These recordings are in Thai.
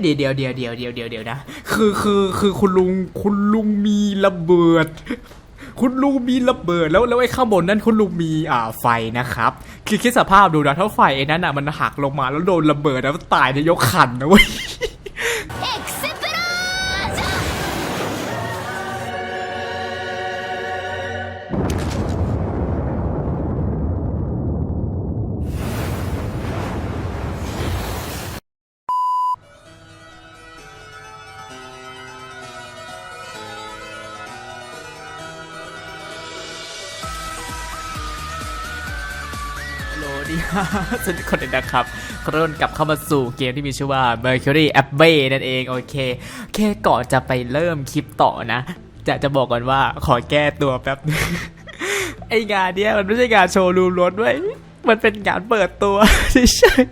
เดี๋ยวเดี๋ยวเดี๋ยวเดี๋ยวเดี๋ยวเดี๋ยวเดี๋ยวนะคือคือคือคุณลุงคุณลุงมีระเบิด คุณลุงมีระเบิดแล้วแล้วไอ้ข้างบนนั้นคุณลุงมีอ่าไฟนะครับคือคิดสภาพดูนะถ้าไฟไอ้นั้นอะมันหักลงมาแล้วโดนระเบิดแล้วตายในยกขันนะเว้ย สวัสดีคนนะครับขอต้อนกลับเข้ามาสู่เกมที่มีชื่อว่า Mercury Abbey นั่นเองโอเคแค่ก่อนจะไปเริ่มคลิปต่อนะ จะจะบอกก่อนว่าขอแก้ตัวแป๊บนึงไองานเนี้ยมันไม่ใช่งานโชว์รูมรถด้วย มันเป็นงานเปิดตัวเฉย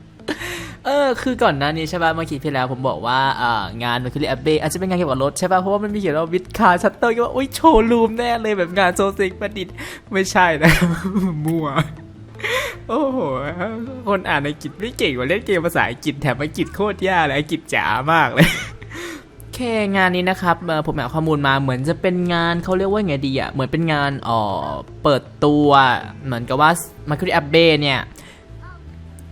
ๆเออคือก่อนหน้านี้ใช่ป่ะเมื่อกี้ที่แล้วผมบอกว่าอ่างาน Mercury Abbey อาจจะเป็นงานเกี่ยวกับรถใช่ป่ะเพราะว่ามันมีเขียนว่าวิดคาชัตเตอร์ก็ว่าอุ้ยโชว์รูมแน่เลยแบบงานโซซิกประดิษฐ์ไม่ใช่นะมั่ว โอ้โห คนอ่านอังกฤษไม่เก่งกว่าเล่นเกมภาษาอังกฤษแถมอังกฤษโคตรยากเลยอังกฤษจ๋ามากเลยแค่งานนี้นะครับผมเอาข้อมูลมาเหมือนจะเป็นงานเขาเรียกว่าไงดีอะเหมือนเป็นงานอ่อเปิดตัวเหมือนกับว่า m a r k e t a b b e เนี่ย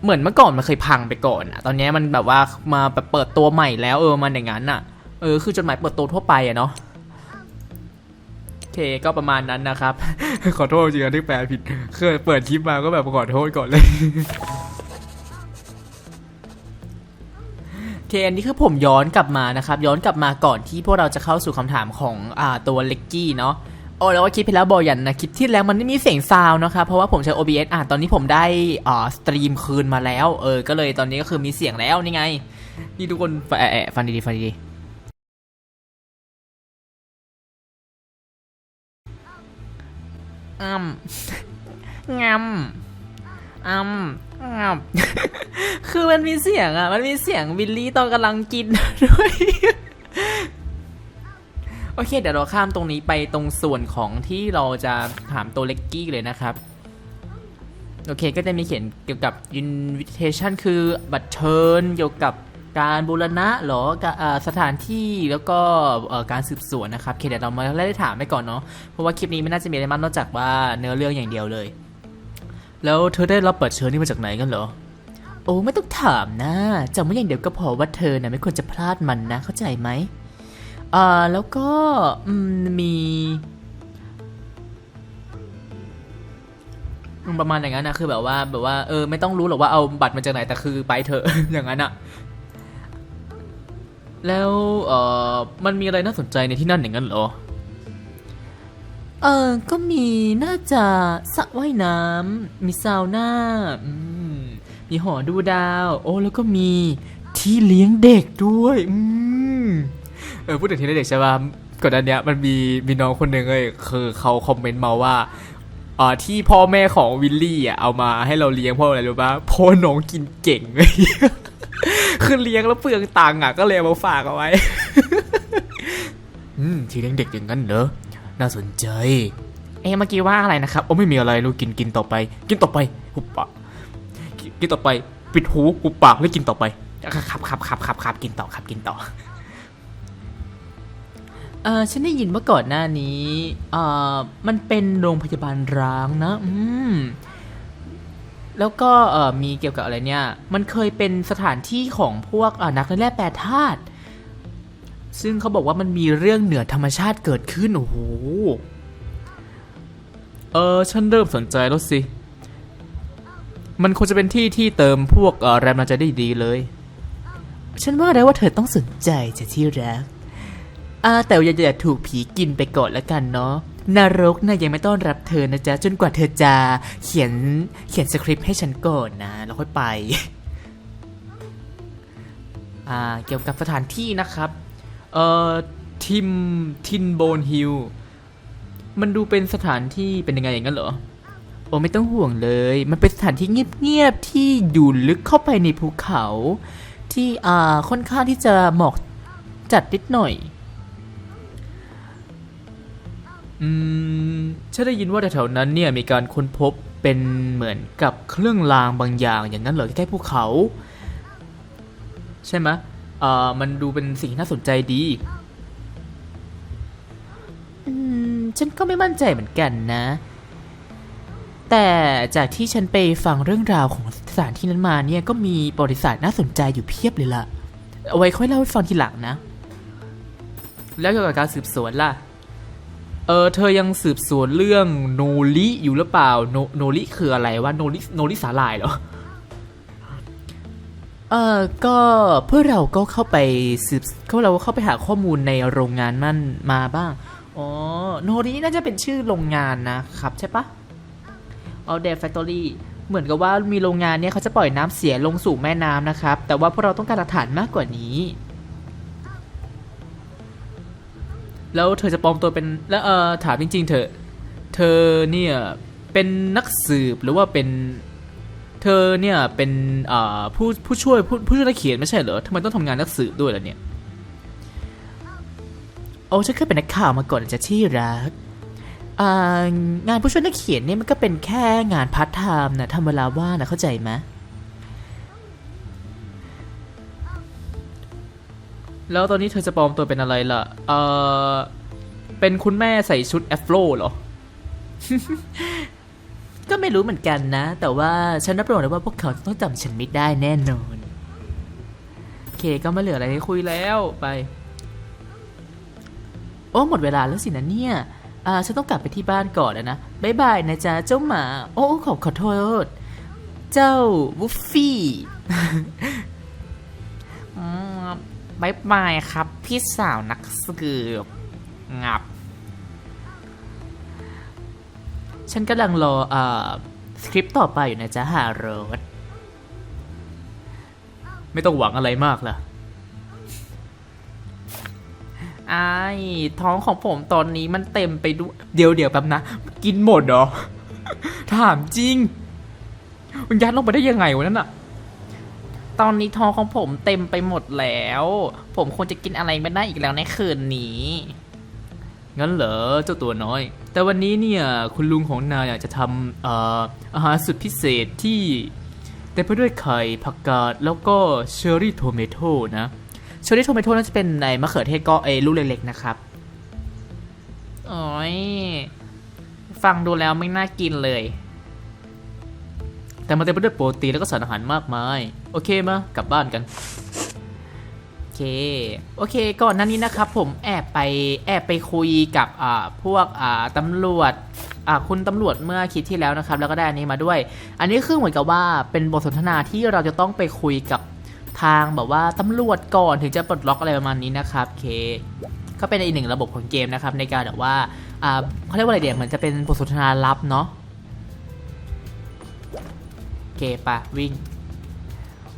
เหมือนเมื่อก่อนมันเคยพังไปก่อนอะตอนนี้มันแบบว่ามาแบบเปิดตัวใหม่แล้วเออมันอย่างนั้นอะเออคือจดหมายเปิดตัวทั่วไปอะเนาะ เคก็ประมาณนั้นนะครับ ขอโทษจริงๆที่แปลผิดเคยเปิดคลิปมาก็แบบขอโทษก่อนเลยโอเคอันนี้คือผมย้อนกลับมานะครับ ย้อนกลับมาก่อนที่พวกเราจะเข้าสู่คำถามของอ่าตัวเล็กกี้เนาะโอ้แล้วว่าคลิปที่แล้วบอกอย่างนะคลิปที่แล้วมันไม่มีเสียงซาวนะครับเพราะว่าผมใช้ OBS อ่าตอนนี้ผมได้อ่าสตรีมคืนมาแล้ว เออ ก็เลยตอนนี้ก็คือมีเสียงแล้วนี่ไง นี่ทุกคนฟังเอ่อเอ่อฟังดีๆฟังดีๆ อ้ำงำอ้ำงำคือมันมีเสียงอะ มันมีเสียงวิลลี่ตอนกำลังกินด้วย โอเค เดี๋ยวเราข้ามตรงนี้ไปตรงส่วนของที่เราจะถามตัวเล็กกี้เลยนะครับ โอเค ก็จะมีเขียนเกี่ยวกับ invitation คือบัตรเชิญเกี่ยวกับ การบูรณะหรอสถานที่แล้วก็การสืบสวนนะครับเคเดี๋ยวเรามาได้ถามไปก่อนเนาะเพราะว่าคลิปนี้ไม่น่าจะมีอะไรมากนอกจากว่าเนื้อเรื่องอย่างเดียวเลย แล้วเธอได้รับบัตรเชิญนี่มาจากไหนกันเหรอโอ้ไม่ต้องถามนะจำไว้อย่างเดียวก็พอว่าเธอนะไม่ควรจะพลาดมันนะเข้าใจไหมอ่าแล้วก็มีประมาณอย่างนั้นนะคือแบบว่าแบบว่าเออไม่ต้องรู้หรอกว่าเอาบัตรมาจากไหนแต่คือไปเถอะอย่างนั้นอะ แล้วเออมันมีอะไรน่าสนใจในที่นั่นอย่างนั้นเหรอ เออก็มีน่าจะสระว่ายน้ำมีซาวน่าอืมมีหอดูดาว โอ้แล้วก็มีที่เลี้ยงเด็กด้วยอืมเออพูดถึงที่เลี้ยงเด็กใช่ป่ะก่อนหน้าเนี้ยมันมีมีน้องคนหนึ่งเลยคือเขาคอมเมนต์มาว่า อ่าที่พ่อแม่ของวิลลี่อะเอามาให้เราเลี้ยงเพราะอะไรรู้ป่ะเพราะว่าน้องกินเก่งเลยคือเลี้ยงแล้วเปลืองตังค์อะก็เลยเอามาฝากเอาไว้ อืม ที่เลี้ยงเด็กอย่างนั้นเหรอ น่าสนใจ เอ๊ะเมื่อกี้ว่าอะไรนะครับ โอ้ไม่มีอะไรลูกกินกินต่อไป กินต่อไป หุบปาก กินกินต่อไป ปิดหู หุบปากแล้วกินต่อไป ครับครับครับครับครับกินต่อครับกินต่อ เออฉันได้ยินว่าก่อนหน้านี้เออมันเป็นโรงพยาบาลร้างนะ อืม แล้วก็เออมีเกี่ยวกับอะไรเนี่ย มันเคยเป็นสถานที่ของพวกเอ่นักแร่แปรธาตุซึ่งเขาบอกว่ามันมีเรื่องเหนือธรรมชาติเกิดขึ้น โอ้โห เออ ฉันเริ่มสนใจแล้วสิ มันคงจะเป็นที่ที่เติมพวกแรงมันจะได้ดีเลย ฉันว่าแล้วว่าเธอต้องสนใจจะที่รัก อ่าแต่อย่าอย่าถูกผีกินไปก่อนแล้วกันเนาะนรกน่ะยังไม่ต้อนรับเธอนะจ๊ะ จนกว่าเธอจะเขียนเขียนสคริปต์ให้ฉันก่อนนะ แล้วค่อยไป อ่า เกี่ยวกับสถานที่นะครับ เอ่อ ทิม ทินโบนฮิล มันดูเป็นสถานที่เป็นยังไงอย่างนั้นเหรอ โอ้ไม่ต้องห่วงเลย มันเป็นสถานที่เงียบๆ ที่อยู่ลึกเข้าไปในภูเขา ที่ อ่า ค่อนข้างที่จะหมอกจัดนิดหน่อย อืมฉันได้ยินว่าแถวๆนั้นเนี่ยมีการค้นพบเป็นเหมือนกับเครื่องรางบางอย่างอย่างนั้นเหรอที่ใกล้ภูเขา ใช่ไหมเอ่อมันดูเป็นสิ่งที่น่าสนใจดี อืม ฉันก็ไม่มั่นใจเหมือนกันนะ แต่จากที่ฉันไปฟังเรื่องราวของสถานที่นั้นมาเนี่ยก็มีประวัติศาสตร์น่าสนใจอยู่เพียบเลยล่ะ เอาไว้ค่อยเล่าให้ฟังทีหลังนะ แล้วเกี่ยวกับการสืบสวนล่ะ เออเธอยังสืบสวนเรื่องโนริอยู่หรือเปล่าโนโนริคืออะไรวะโนริโนริสาลายเหรอเออก็เพื่อเราก็เข้าไปสืบก็เราเข้าไปหาข้อมูลในโรงงานนั่นมาบ้างอ๋อโนริน่าจะเป็นชื่อโรงงานนะครับใช่ปะ All Day Factory เหมือนกับว่ามีโรงงานเนี่ยเขาจะปล่อยน้ำเสียลงสู่แม่น้ำนะครับ แต่ว่าพวกเราต้องการหลักฐานมากกว่านี้ แล้วเธอจะปลอมตัวเป็นแล้วเออถามจริง ๆ เธอเธอเนี่ยเป็นนักสืบหรือว่าเป็นเธอเนี่ยเป็นผู้ผู้ช่วยผู้ผู้ช่วยนักเขียนไม่ใช่เหรอทำไมต้องทำงานนักสืบด้วยล่ะเนี่ยโอ้ฉันเคยเป็นนักข่าวมาก่อนจะที่รักงานผู้ช่วยนักเขียนเนี่ยมันก็เป็นแค่งานพาร์ทไทม์นะทำเวลาว่างนะเข้าใจไหม แล้วตอนนี้เธอจะปลอมตัวเป็นอะไรล่ะ เออเป็นคุณแม่ใส่ชุดแอฟโรเหรอ ก็ไม่รู้เหมือนกันนะ แต่ว่าฉันรับรองเลยว่าพวกเขาต้องจำฉันไม่ได้แน่นอน โอเคก็ไม่เหลืออะไรให้คุยแล้วไป โอ้หมดเวลาแล้วสินะเนี่ยอ่าฉันต้องกลับไปที่บ้านก่อนแล้วนะบายบายนะจ๊ะเจ้าหมา โอ้ขอขอโทษ เจ้าวูฟฟี่อืม บายบายครับ พี่สาวนักสืบงับ ฉันกำลังรอเอ่าสคริปต์ต่อไปอยู่นะจ๊ะฮารอดไม่ต้องหวังอะไรมากล่ะไอ้ท้องของผมตอนนี้มันเต็มไปด้วย เดี๋ยวเดี๋ยวแป๊บนะ กินหมดเหรอ ถามจริงมันยัดลงไปได้ยังไงวะนั่นอะ ตอนนี้ท้องของผมเต็มไปหมดแล้ว ผมควรจะกินอะไรไม่ได้อีกแล้วในคืนนี้ งั้นเหรอเจ้าตัวน้อย แต่วันนี้เนี่ยคุณลุงของนายอยากจะทำอ่ออาหารสุดพิเศษที่เต็มไปด้วยไข่ผักกาดแล้วก็เชอร์รี่โทเมโต้นะเชอร์รี่โทเมโต้น่าจะเป็นในมะเขือเทศก็ไอ้ลูกเล็กๆนะครับโอ้ยฟังดูแล้วไม่น่ากินเลย แต่มันเต็มไปด้วยโปรตีนแล้วก็สารอาหารมากมาย โอเคมากลับบ้านกัน โอเค โอเค ก่อนหน้านี้นะครับ ผมแอบไปแอบไปคุยกับอ่าพวกอ่าตำรวจอ่าคุณตำรวจเมื่อคลิดที่แล้วนะครับ แล้วก็ได้อันนี้มาด้วย อันนี้คือเหมือนกับว่าเป็นบทสนทนาที่เราจะต้องไปคุยกับทางแบบว่าตำรวจก่อนถึงจะปลดล็อกอะไรประมาณนี้นะครับโอเคก็เป็นอีกหนึ่งระบบของเกมนะครับ ในการแบบว่าอ่าเขาเรียกว่าอะไรเดี๋ยวเหมือนจะเป็นบทสนทนาลับเนาะโอเคปะวิ่ง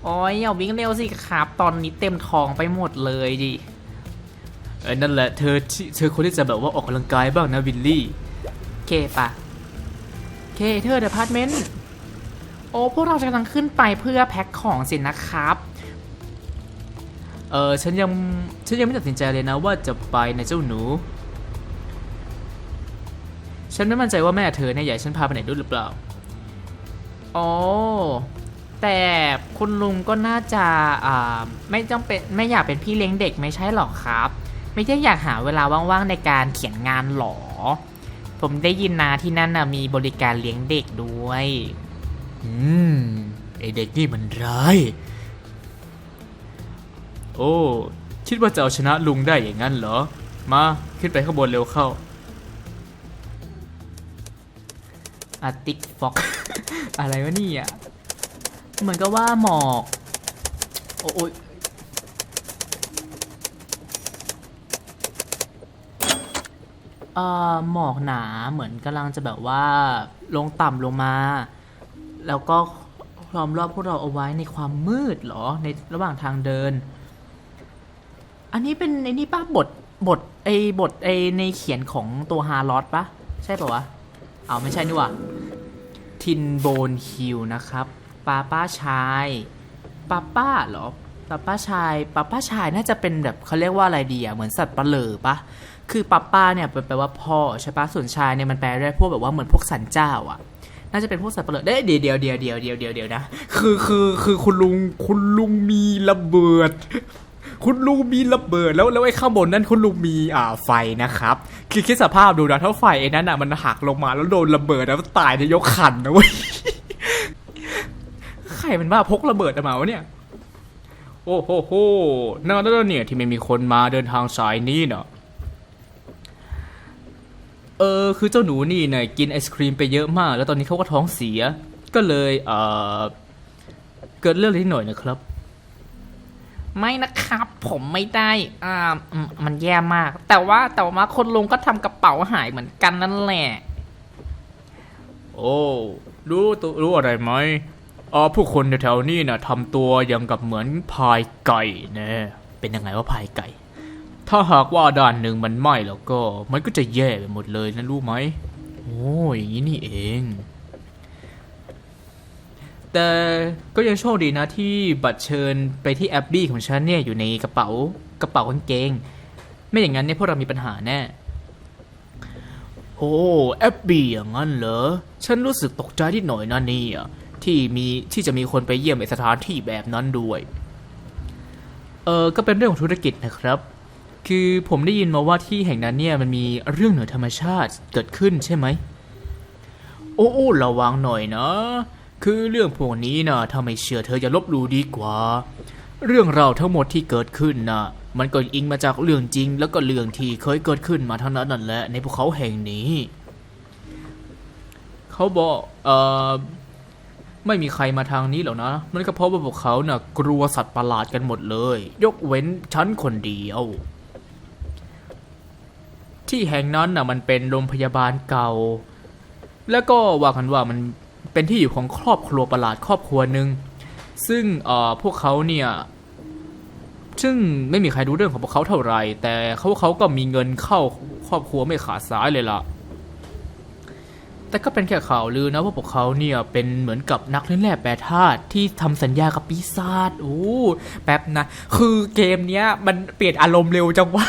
โอ้ยอย่าวิ่งเร็วสิครับ ตอนนี้เต็มท้องไปหมดเลยดิเออนั่นแหละเธอที่เธอควรที่จะแบบว่าออกกำลังกายบ้างนะวิลลี่โอเคปะโอเคเธอเดพาร์ตเมนต์โอ้พวกเราจะกำลังขึ้นไปเพื่อแพ็คของสินะครับ เออฉันยังฉันยังไม่ตัดสินใจเลยนะว่าจะไปในะเจ้าหนู ฉันไม่มั่นใจว่าแม่เธอเนี่ยอยากให้ฉันพาไปไหนด้วยหรือเปล่าโอ้ แต่คุณลุงก็น่าจะอ่าไม่ต้องเป็นไม่อยากเป็นพี่เลี้ยงเด็กไม่ใช่หรอครับ ไม่ใช่อยากหาเวลาว่างๆในการเขียนงานหรอ ผมได้ยินนะที่นั่นนะมีบริการเลี้ยงเด็กด้วย อืมไอเด็กนี่มันร้าย โอ้คิดว่าจะเอาชนะลุงได้อย่างนั้นเหรอ มาขึ้นไปข้างบนเร็วเข้าอาติกฟอกอะไรวะเนี่ย เหมือนกับว่าหมอก โอ้ยเอ่อหมอกหนาเหมือนกำลังจะแบบว่าลงต่ำลงมา แล้วก็ล้อมรอบพวกเราเอาไว้ในความมืดเหรอในระหว่างทางเดิน อันนี้เป็นไอ้นี่ป้าบทบทไอ้บทไอ้ในเขียนของตัวฮาร์ลอตปะใช่ปะวะ เอาไม่ใช่นี่ว่าทินโบนฮิลนะครับ ป้าป้าชายป้าป้าหรอป้าป้าชายป้าป้าชายน่าจะเป็นแบบเขาเรียกว่าอะไรดีอะเหมือนสัตว์ประเหร่อปะคือป้าป้าเนี่ยแปลว่าพ่อใช่ปะส่วนชายเนี่ยมันแปลได้พวกแบบว่าเหมือนพวกสันเจ้าอะน่าจะเป็นพวกสัตว์ประหลาดเด้เดี๋ยวเดี๋ยวเดี๋ยวเดี๋ยวเดี๋ยวเดี๋ยวเดี๋ยวนะ คือคือคือคุณลุงคุณลุงมีระเบิด คุณลุงมีระเบิดแล้วแล้วไอ้ข้างบนนั้นคุณลุงมีอ่าไฟนะครับคือคิดสภาพดูนะถ้าไฟไอ้นั้นอะมันหักลงมาแล้วโดนระเบิดแล้วตายในยกขันนะเว้ย รมันบ้าพกระเบิดออกมาวะเนี่ย โอ้โหโหน่าแล้วเนี่ยที่ไม่มีคนมาเดินทางสายนี้เนาะเออคือเจ้าหนูนี่เนี่ยกินไอศครีมไปเยอะมาก แล้วตอนนี้เขาก็ท้องเสีย ก็เลยเออเกิดเรื่องนิดหน่อยนะครับ ไม่นะครับ ผมไม่ได้อ่าอืมมันแย่มาก แต่ว่าแต่ว่าคนลุงก็ทำกระเป๋าหายเหมือนกันนั่นแหละ โอ้ รู้ตัวรู้อะไรไหม อ๋อผู้คนแถวๆนี้นะทำตัวอย่างกับเหมือนพายไก่แนะเป็นยังไงว่าพายไก่ ถ้าหากว่าด้านหนึ่งมันไหม้แล้วก็ มันก็จะแย่ไปหมดเลยนะรู้ไหมโอ้อย่างนี้นี่เอง แต่ก็ยังโชคดีนะที่บัตรเชิญไปที่แอปบี้ของฉันเนี่ยอยู่ในกระเป๋ากระเป๋ากางเกง ไม่อย่างนั้นเนี่ยพวกเรามีปัญหาแน่โอ้แอปบี้อย่างนั้นเหรอ ฉันรู้สึกตกใจที่หน่อยนะเนี่ย ที่มีที่จะมีคนไปเยี่ยมในสถานที่แบบนั้นด้วย เออก็เป็นเรื่องของธุรกิจนะครับ คือผมได้ยินมาว่าที่แห่งนั้นเนี่ยมันมีเรื่องเหนือธรรมชาติเกิดขึ้นใช่ไหม โอ้โอ้ระวังหน่อยนะ คือเรื่องพวกนี้นะถ้าไม่เชื่อเธออย่าลบหลู่ดีกว่า เรื่องราวทั้งหมดที่เกิดขึ้นนะมันก็อิงมาจากเรื่องจริง แล้วก็เรื่องที่เคยเกิดขึ้นมาทั้งนั้นนั่นแหละในภูเขาแห่งนี้ เขาบอกเอ่อ ไม่มีใครมาทางนี้หรอกนะมันก็เพราะว่าพวกเขาเน่ะกลัวสัตว์ประหลาดกันหมดเลย ยกเว้นฉันคนเดียว ที่แห่งนั้นน่ะมันเป็นโรงพยาบาลเก่า แล้วก็ว่ากันว่ามันเป็นที่อยู่ของครอบครัวประหลาดครอบครัวหนึ่งซึ่งเอ่อพวกเขาเนี่ยซึ่งไม่มีใครรู้เรื่องของพวกเขาเท่าไหร่ แต่เขาเขาก็มีเงินเข้าครอบครัวไม่ขาดสายเลยล่ะ แต่ก็เป็นแค่ข่าวลือนะว่าพวกเขาเนี่ยเป็นเหมือนกับนักเล่นแร่แปรธาตุที่ทำสัญญากับปีศาจโอ้แป๊บนะ คือเกมเนี้ยมันเปลี่ยนอารมณ์เร็วจังวะ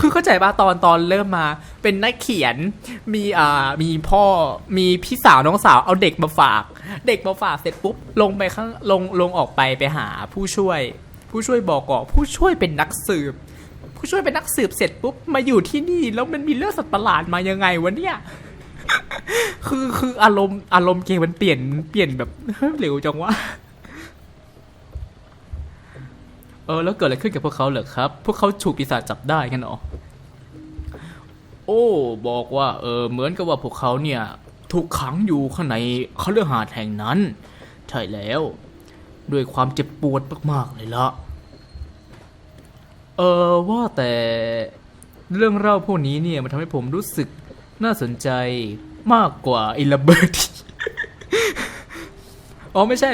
คือเข้าใจป่ะตอนตอนเริ่มมา เป็นนักเขียนมีอ่ามีพ่อมีพี่สาวน้องสาวเอาเด็กมาฝาก เด็กมาฝากเสร็จปุ๊บลงไปข้างลงลงออกไปไปหาผู้ช่วย ผู้ช่วยบอกก่อผู้ช่วยเป็นนักสืบ ผู้ช่วยเป็นนักสืบเสร็จปุ๊บมาอยู่ที่นี่แล้วมันมีเรื่องสัตว์ประหลาดมายังไงวะเนี่ย คือคืออารมณ์อารมณ์เกมมันเปลี่ยนเปลี่ยนแบบเร็วจังวะเออแล้วเกิดอะไรขึ้นกับพวกเขาเหรอครับ พวกเขาถูกปีศาจจับได้กันหรอโอ้บอกว่าเออเหมือนกับว่าพวกเขาเนี่ยถูกขังอยู่ข้างในเขาเรือหาแห่งนั้น ใช่แล้ว ด้วยความเจ็บปวดมากๆเลยละเออว่าแต่เรื่องเล่าพวกนี้เนี่ยมันทำให้ผมรู้สึกน่าสนใจ มากกว่าไอ้ระเบิดที่อ๋อไม่ใช่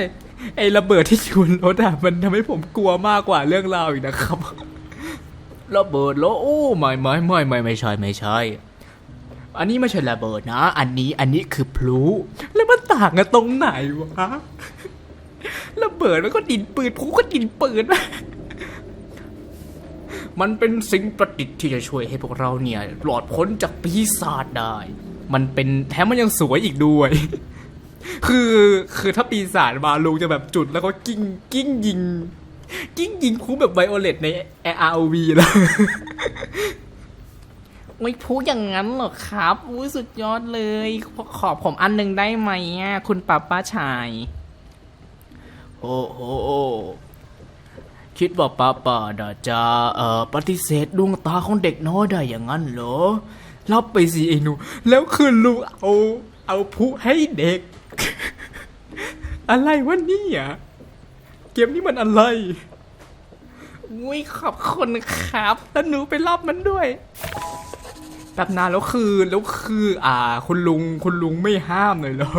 ไอ้ระเบิดที่อยู่บนรถอะมันทำให้ผมกลัวมากกว่าเรื่องราวอีกนะครับระเบิดแล้วโอ้ไม่ไม่ไม่ไม่ไม่ใช่ไม่ใช่ อันนี้ไม่ใช่ระเบิดนะ อันนี้อันนี้คือพลุแล้วมันต่างกันตรงไหนวะระเบิดแล้วก็ดินปืนพลุก็ดินปืนมันเป็นสิ่งประดิษฐ์ที่จะช่วยให้พวกเราเนี่ยปลอดพ้นจากปีศาจได้ มันเป็นแถมมันยังสวยอีกด้วย คือคือถ้าปีศาจมาลุงจะแบบจุดแล้วก็กิ้งกิ้งยิง กิ้งยิงคู่แบบไวโอเลตใน ROV แล้วไม่พูดอย่างนั้นหรอกครับอุ้ยสุดยอดเลย ขอผมอันหนึ่งได้ไหมอะคุณป้าป้าชาย โอ้โหโอ้คิดว่าป้าป้าน่าจะเอ่อปฏิเสธดวงตาของเด็กน้อยได้อย่างนั้นเหรอ รับไปสิไอ้หนู แล้วคือลุงเอาเอาผู้ให้เด็ก อะไรวะเนี่ยเกมนี้มันอะไรอุ้ยขอบคุณครับ แล้วหนูไปรับมันด้วยแบบนานแล้วคือแล้วคือ อ่า คุณลุงคุณลุงไม่ห้ามเลยเหรอ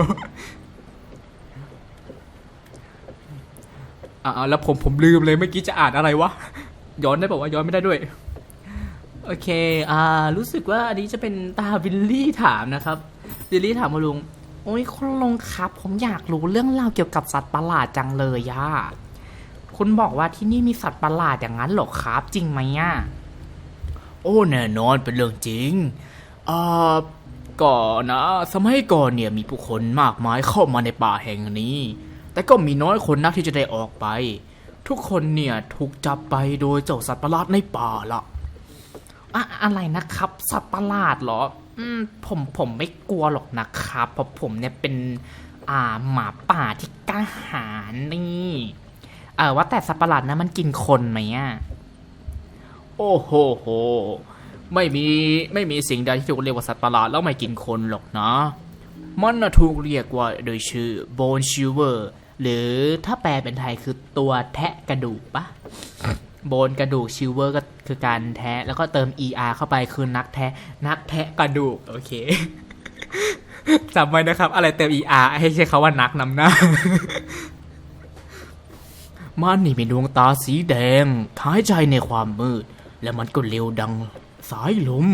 อ่าแล้วผมผมลืมเลยเมื่อกี้จะอ่านอะไรวะย้อนได้บอกว่าย้อนไม่ได้ด้วย โอเค อ่า รู้สึกว่าอันนี้จะเป็นตาวิลลี่ถามนะครับวิลลี่ถามคุณลุง โอ้ยคุณลุงครับ ผมอยากรู้เรื่องราวเกี่ยวกับสัตว์ประหลาดจังเลยย่าคุณบอกว่าที่นี่มีสัตว์ประหลาดอย่างนั้นหรอครับ จริงไหมอะโอ้แน่นอนเป็นเรื่องจริง อ่า ก่อนนะ สมัยก่อนเนี่ยมีผู้คนมากมายเข้ามาในป่าแห่งนี้ แต่ก็มีน้อยคนนักที่จะได้ออกไป ทุกคนเนี่ยถูกจับไปโดยเจ้าสัตว์ประหลาดในป่าละ อะอะไรนะครับ สัตว์ประหลาดเหรอ อืมผมผมไม่กลัวหรอกนะครับ เพราะผมเนี่ยเป็น อ่าหมาป่าที่กล้าหาญนี่เออว่าแต่สัตว์ประหลาดนะมันกินคนไหมอะโอ้โหโห ไม่มีไม่มีสิ่งใดที่ถูกเรียกว่าสัตว์ประหลาดแล้วไม่กินคนหรอกนะ มันนะถูกเรียกว่าโดยชื่อ bone chewer หรือถ้าแปลเป็นไทยคือตัวแทะกระดูกปะ โบนกระดูกชิวเวอร์ก็คือการแทะ แล้วก็เติม er เข้าไปคือนักแทะ นักแทะกระดูก โอเคจำไว้นะครับ อะไรเติม er ให้ใช้คาว่านักนำหน้ามันนี่มีดวงตาสีแดงหายใจในความมืด และมันก็เร็วดังสายลม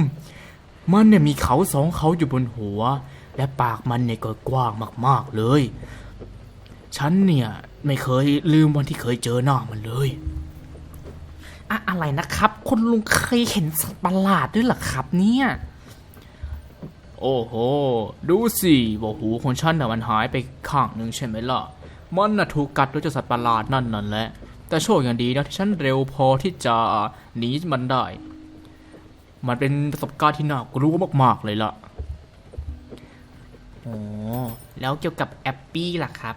มันเนี่ยมีเขาสองเขาอยู่บนหัว และปากมันเนี่ยก็กว้างมากๆเลย ฉันเนี่ยไม่เคยลืมวันที่เคยเจอหน้ามันเลย อะอะไรนะครับ คุณลุงเคยเห็นสัตว์ประหลาดด้วยเหรอครับเนี่ย โอ้โห ดูสิว่าหูของฉันน่ะมันหายไปข้างหนึ่งใช่ไหมล่ะ มันน่ะถูกกัดด้วยเจ้าสัตว์ประหลาดนั่นนั่นแหละ แต่โชคอย่างดีนะที่ฉันเร็วพอที่จะหนีมันได้ มันเป็นประสบการณ์ที่น่ากลัวมากๆเลยล่ะ โอ้แล้วเกี่ยวกับแอปปี้ล่ะครับ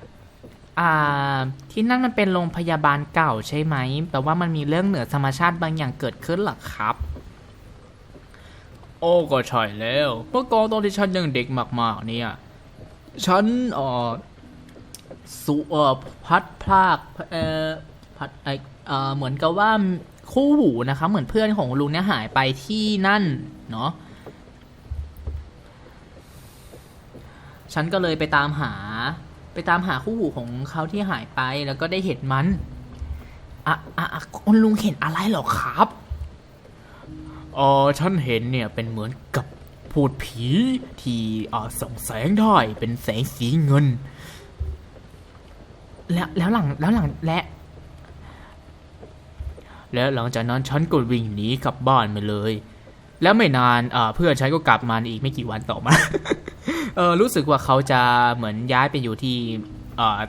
อ่าที่นั่นมันเป็นโรงพยาบาลเก่าใช่ไหมแปลว่ามันมีเรื่องเหนือธรรมชาติบางอย่างเกิดขึ้นหรอครับ โอ้ก็ใช่แล้วเมื่อก่อนตอนที่ฉันยังเด็กมากๆ เนี่ย ฉันเอ่อสุเอ่อพัดพลากเอ่อพัดไอเอ่อเหมือนกับว่าคู่หูนะครับเหมือนเพื่อนของลุงเนี่ยหายไปที่นั่นเนาะฉันก็เลยไปตามหา ไปตามหาคู่หูของเขาที่หายไปแล้วก็ได้เห็นมันอะอะอะคุณลุงเห็นอะไรเหรอครับเออฉันเห็นเนี่ยเป็นเหมือนกับพูดผีที่อ่าส่องแสงได้เป็นแสงสีเงิน แล้วแล้วหลังแล้วหลังและและหลังจากนั้นฉันก็วิ่งหนีกลับบ้านไปเลย แล้วไม่นานอ่าเพื่อนฉันก็กลับมาอีกไม่กี่วันต่อมา เออรู้สึกว่าเขาจะเหมือนย้ายไปอยู่ที่อ่า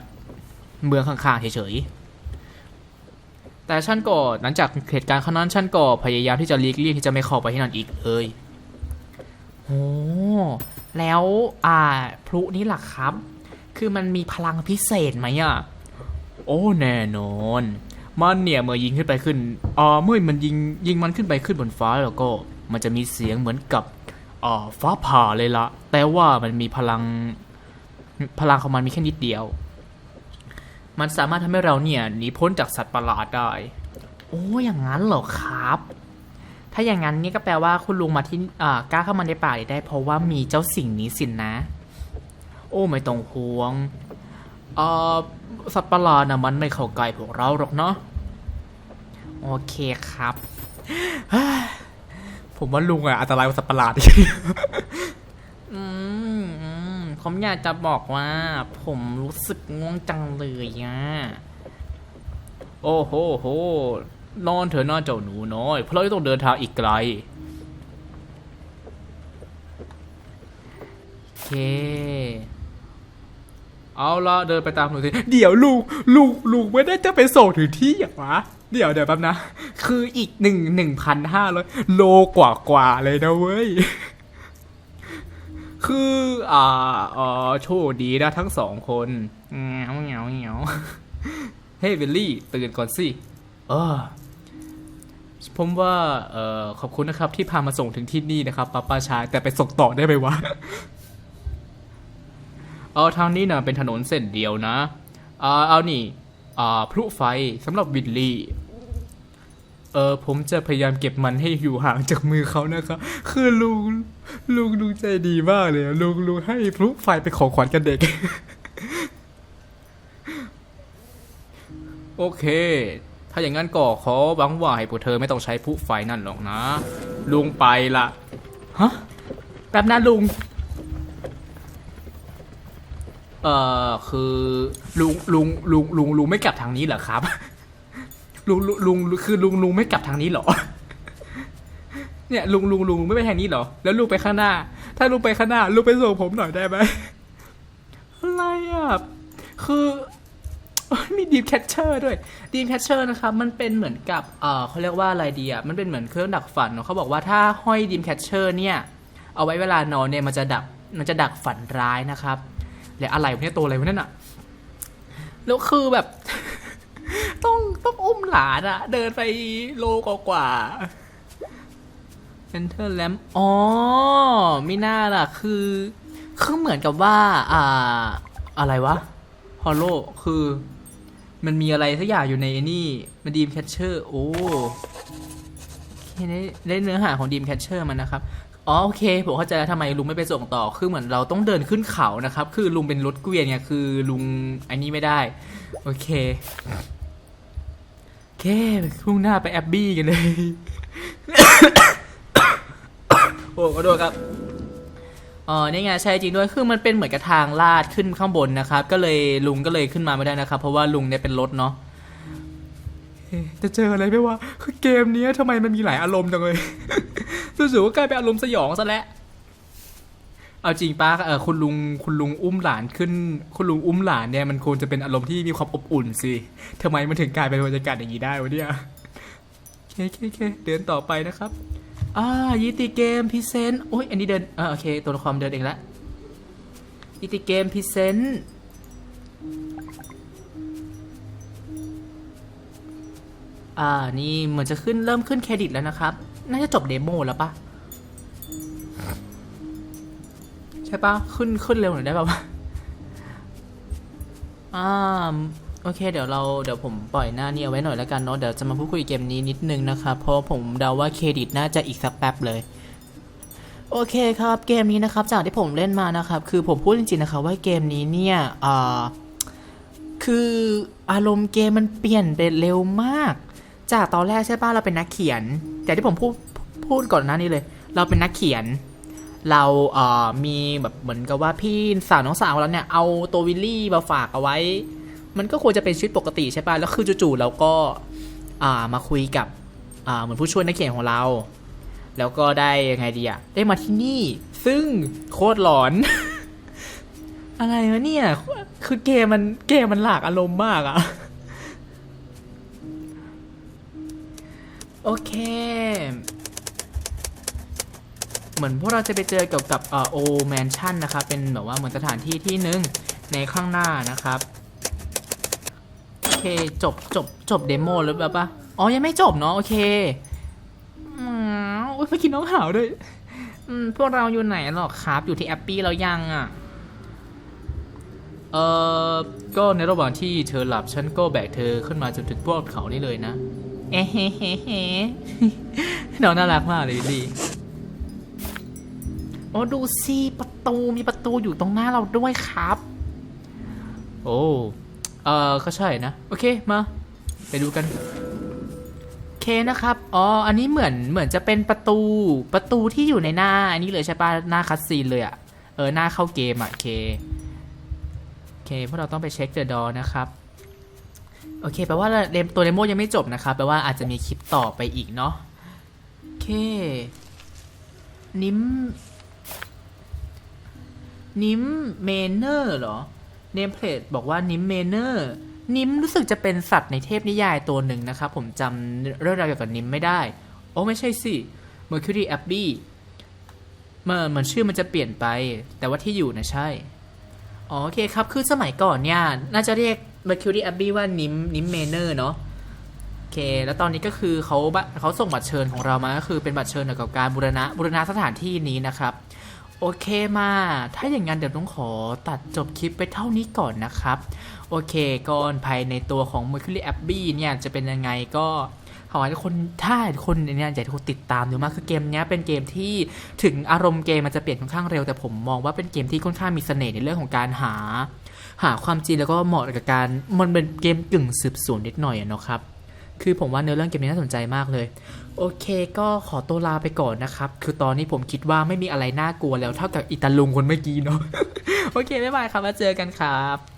เมืองข้างๆเฉยๆ แต่ฉันก็หลังจากเหตุการณ์ครั้งนั้นฉันก็พยายามที่จะลีกเลี่ยงที่จะไม่เข้าไปที่นั่นอีกเลยโอ้แล้วอ่าพลุนี่ล่ะครับ คือมันมีพลังพิเศษไหมอะ โอ้แน่นอน มันเนี่ยเมื่อยิงขึ้นไปขึ้นอ่าเมื่อมันยิงยิงมันขึ้นไปขึ้นบนฟ้าแล้วก็มันจะมีเสียงเหมือนกับ ฟ้าผ่าเลยละ แต่ว่ามันมีพลัง พลังของมันมีแค่นิดเดียว มันสามารถทำให้เราเนี่ยหนีพ้นจากสัตว์ประหลาดได้ โอ้อย่างนั้นเหรอครับ ถ้าอย่างนั้นนี่ก็แปลว่าคุณลุงมาที่กล้าเข้ามาในป่าได้ เพราะว่ามีเจ้าสิ่งนี้สินนะ โอ้ไม่ต้องห่วงสัตว์ประหลาดนะมันไม่เข้าใกล้พวกเราหรอกเนาะ โอเคครับ ผมว่าลุงอะอันตรายกว่าสัตว์ประหลาดอืมอืมผมอยากจะบอกว่า ผมรู้สึกง่วงจังเลยอะโอ้โหโห นอนเถอะนอนเจ้าหนูน้อย เพราะเราจะต้องเดินทางอีกไกล โอเค เอาละเดินไปตามหนูสิเดี๋ยวลุงลุงลุงไม่ได้จะไปส่งถึงที่อย่างวะ เดี๋ยวเดี๋ยวแป๊บนะ คืออีกหนึ่งหนึ่งพันห้าร้อยโลกว่ากว่าเลยนะเว้ย คือ อ่าเออโชคดีนะทั้งสองคนเหงาเหงาเหงาเฮ้ยวิลลี่ ตื่นก่อนสิเออผมว่าเอ่อขอบคุณนะครับ ที่พามาส่งถึงที่นี่นะครับป้าป้าชายแต่ไปส่งต่อได้ไหมวะเออทางนี้นะเป็นถนนเส้นเดียวนะอ่าเอานี่ พลุไฟสำหรับวิลลี่ เออผมจะพยายามเก็บมันให้อยู่ห่างจากมือเขานะครับ คือลุงลุงลุงใจดีมากเลย ลุงลุงให้พลุไฟเป็นของขวัญกันเด็ก โอเค ถ้าอย่างนั้นก็ขอหวังว่าให้พวกเธอไม่ต้องใช้พลุไฟนั่นหรอกนะ ลุงไปละฮะแป๊บนะลุง เอ่อคือลุงลุงลุงลุงลุงไม่กลับทางนี้เหรอครับ ลุงลุงคือลุงลุงไม่กลับทางนี้เหรอ เนี่ยลุงลุงลุงไม่ไปทางนี้เหรอ แล้วลุงไปข้างหน้า ถ้าลุงไปข้างหน้าลุงไปส่งผมหน่อยได้ไหมอะไรอะคือมีดีมแคชเชอร์ด้วยดีมแคชเชอร์นะครับมันเป็นเหมือนกับเออเขาเรียกว่าอะไรดีอะมันเป็นเหมือนเครื่องดักฝันเขาบอกว่าถ้าห้อยดีมแคชเชอร์เนี่ย เอาไว้เวลานอนเนี่ยมันจะดักมันจะดักฝันร้ายนะครับ และอะไรวะเนี่ยตัวอะไรวะนั่นอะแล้วคือแบบ ต้องต้องอุ้มหลานอะเดินไปโลกว่าเซนเตอร์แลมอ๋อไม่น่าล่ะ คือคือเหมือนกับว่า อ่า อะไรวะฮอลโลคือ มันมีอะไรสักอย่างอยู่ในนี่มันดีมแคชเชอร์ โอ้โอเคได้เนื้อหาของดีมแคชเชอร์มันนะครับ อ๋อโอเคผมเข้าใจแล้วทำไมลุงไม่ไปส่งต่อคือเหมือนเราต้องเดินขึ้นเขานะครับ คือลุงเป็นรถเกวียนไงคือลุงอันนี้ไม่ได้ โอเคโอเคพุ่งหน้าไปแอบบี้กันเลย โอ้ขอโทษครับอ๋อนี่ไงใช่จริงด้วยคือมันเป็นเหมือนกับทางลาดขึ้นข้างบนนะครับ ก็เลยลุงก็เลยขึ้นมาไม่ได้นะครับ เพราะว่าลุงเนี่ยเป็นรถเนาะ จะเจออะไรไหมวะคือเกมนี้ทำไมมันมีหลายอารมณ์จังเลยจู่ๆก็กลายเป็นอารมณ์สยองซะแล้วเอาจริงป้าเออคุณลุงคุณลุงอุ้มหลานขึ้น คุณลุงอุ้มหลานเนี่ยมันควรจะเป็นอารมณ์ที่มีความอบอุ่นสิทำไมมันถึงกลายเป็นบรรยากาศอย่างนี้ได้วะเนี่ยเคเคเคเดินต่อไปนะครับอ่ายิติเกมพิเซนต์โอ้ยอันนี้เดินอ่าโอเค ตัวละครเดินเองละยิติเกมพิเซน อ่า นี่เหมือนจะขึ้นเริ่มขึ้นเครดิตแล้วนะครับ น่าจะจบเดโมแล้วปะใช่ปะขึ้นขึ้นเร็วหน่อยได้ปะอ่าโอเค เดี๋ยวเราเดี๋ยวผมปล่อยหน้านี้เอาไว้หน่อยแล้วกันเนาะเดี๋ยวจะมาพูดคุยเกมนี้นิดนึงนะครับเพราะผมเดาว่าเครดิตน่าจะอีกสักแป๊บเลยโอเคครับเกมนี้นะครับจากที่ผมเล่นมานะครับคือผมพูดจริงๆนะครับว่าเกมนี้เนี่ยอ่าคืออารมณ์เกมมันเปลี่ยนไปเร็วมาก จากตอนแรกใช่ป่ะเราเป็นนักเขียน แต่ที่ผมพูดพูดก่อนหน้านี้เลย เราเป็นนักเขียน เราเอ่อมีแบบเหมือนกับว่าพี่สาวน้องสาวของเราเนี่ยเอาตัววิลลี่มาฝากเอาไว้ มันก็ควรจะเป็นชีวิตปกติใช่ป่ะแล้วคือจู่ๆเราก็อ่ามาคุยกับอ่าเหมือนผู้ช่วยนักเขียนของเรา แล้วก็ได้ยังไงดีอะได้มาที่นี่ ซึ่งโคตรหลอน อะไรวะเนี่ย คือเกมมันเกมมันหลากอารมณ์มากอะ โอเค เหมือนพวกเราจะไปเจอเกี่ยวกับเอ่อโอแมนชั่นนะครับ เป็นแบบว่าเหมือนสถานที่ที่หนึ่งในข้างหน้านะครับ โอเค จบจบจบเดโมแล้วแบบปะอ๋อ ยังไม่จบเนาะ โอเคอืมอุ้ยเมื่อกี้น้องหาวด้วยอืมพวกเราอยู่ไหนหรอครับ อยู่ที่แอปปี้เรายังอะ เออก็ในระหว่างที่เธอหลับฉันก็แบกเธอขึ้นมาจนถึงพวกเขานี่เลยนะ เอ๊ะเฮ้เฮ้เฮ้น้องน่ารักมากเลยดีโอ้ดูสิประตูมีประตูอยู่ตรงหน้าเราด้วยครับ โอ้เออก็ใช่นะ โอเคมาไปดูกันโอเคนะครับอ๋ออันนี้เหมือนเหมือนจะเป็นประตูประตูที่อยู่ในหน้า อันนี้เลยใช่ปะหน้าคัสซีนเลยอะเออหน้าเข้าเกมอะโอเคโอเคพวกเราต้องไปเช็คเดอะดอนะครับ โอเคแปลว่าเดมตัวเดโมยังไม่จบนะครับแปลว่าอาจจะมีคลิปต่อไปอีกเนาะโอเค นิมนิมเมเนอร์เหรอเนมเพลตบอกว่านิมเมเนอร์นิมรู้สึกจะเป็นสัตว์ในเทพนิยายตัวหนึ่งนะครับ ผมจำเรื่องราวเกี่ยวกับนิมไม่ได้ โอ้ไม่ใช่สิ Mercury Abbey เมื่อเหมือนชื่อมันจะเปลี่ยนไป แต่ว่าที่อยู่นะใช่ อ๋อโอเคครับ คือสมัยก่อนเนี่ย น่าจะเรียก Mercury Abbey ว่านิมนิมเมเนอร์เนาะโอเค แล้วตอนนี้ก็คือเขาบะเขาส่งบัตรเชิญของเรามาก็คือเป็นบัตรเชิญเกี่ยวกับการบูรณะบูรณะสถานที่นี้นะครับ โอเคมา ถ้าอย่างนั้นเดี๋ยวต้องขอตัดจบคลิปไปเท่านี้ก่อนนะครับ โอเคก่อนภายในตัวของ Mercury Abbey เนี่ยจะเป็นยังไงก็ขอให้คนถ้าคนเนี่ยอยากให้ทุกติดตามดูมากคือเกมนี้เป็นเกมที่ถึงอารมณ์เกมมันจะเปลี่ยนค่อนข้างเร็ว แต่ผมมองว่าเป็นเกมที่ค่อนข้างมีเสน่ห์ในเรื่องของการหา หาความจริงแล้วก็เหมาะกับการมันเป็นเกมกึ่งสืบสวนนิดหน่อยอะเนาะครับ คือผมว่าเนื้อเรื่องเกมนี้น่าสนใจมากเลย โอเคก็ขอตัวลาไปก่อนนะครับ คือตอนนี้ผมคิดว่าไม่มีอะไรน่ากลัวแล้วเท่ากับอิตาลุงคนเมื่อกี้เนาะโอเคบ๊ายบายครับมาเจอกันครับ